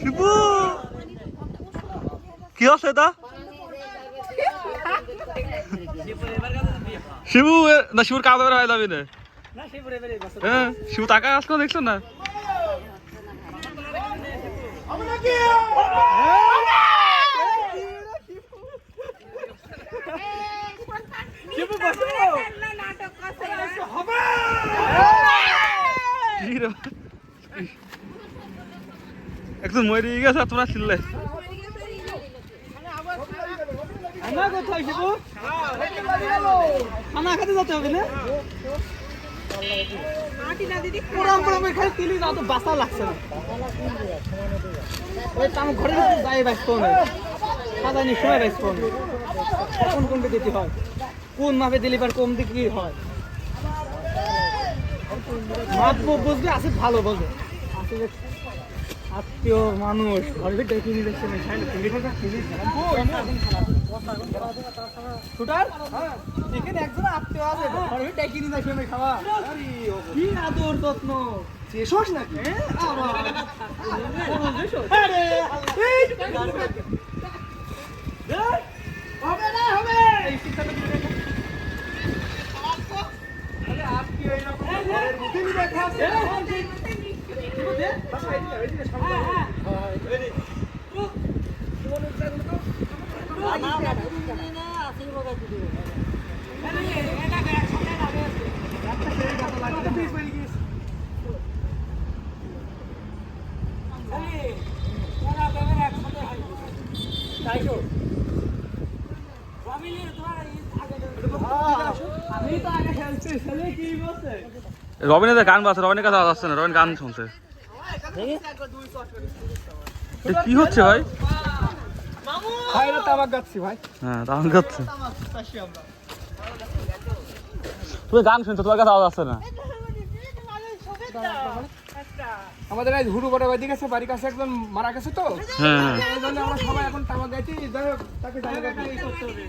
শিবু! কি আছে এটা? শিবু এ- না শিবুর কাজ বের হয়ে যাবে না। হ্যাঁ শিবু টাকা আসলো দেখছ না? কি রে? একজন মরে গেছে, তোমরা চিল্লে। খানা খেতে যেতে হবে না? লাগছে ওই তো ঘরে যাই বাইস কোন সাদা নি সময় কোন কোন কোনটা দিতে হয়? কোন মাপে দিলে এবার কম দিকে হয়? মাপ বুঝবে আছে ভালো বোঝে। আসলে আত্মীয় মানুষ ঘরে ডেকে নিয়ে এখানে একজন আত্মীয় আছে ঘরে ডেকে খাওয়া নাকি? হবে এরকম ঘরের আমি তো আগে খেলছি ছেলে কি বলছে রবিনের গান বাজছে রবিনের কাছে আসছে না রবিন গান শুনছে। কি হচ্ছে ভাই? ভাই না তামাক গাচ্ছি ভাই হ্যাঁ গাচ্ছে তুমি গান শুনছো তোমার কাছে আওয়াজ আসছে না। আমাদের আজ হুড়ু বড় বাড়ি গেছে বাড়ির কাছে একজন মারা গেছে তো। হ্যাঁ। এই জন্য আমরা সবাই এখন তামাক গাইছি তাকে করতে হবে।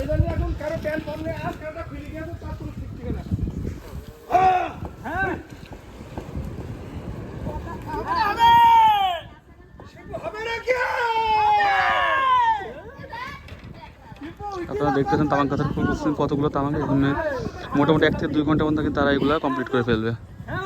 এই জন্য এখন কারও প্যান্ট পরলে আর কারোটা খুলে গিয়েছে তার কোনো ঠিক ঠিক না হ্যাঁ হবে নাকি আপনারা দেখতেছেন তামাক গাছের ফুল করছেন কতগুলো তামাক এখানে মোটামুটি এক থেকে দুই ঘণ্টা পর্যন্ত তারা এগুলো কমপ্লিট করে ফেলবে। হ্যাঁ?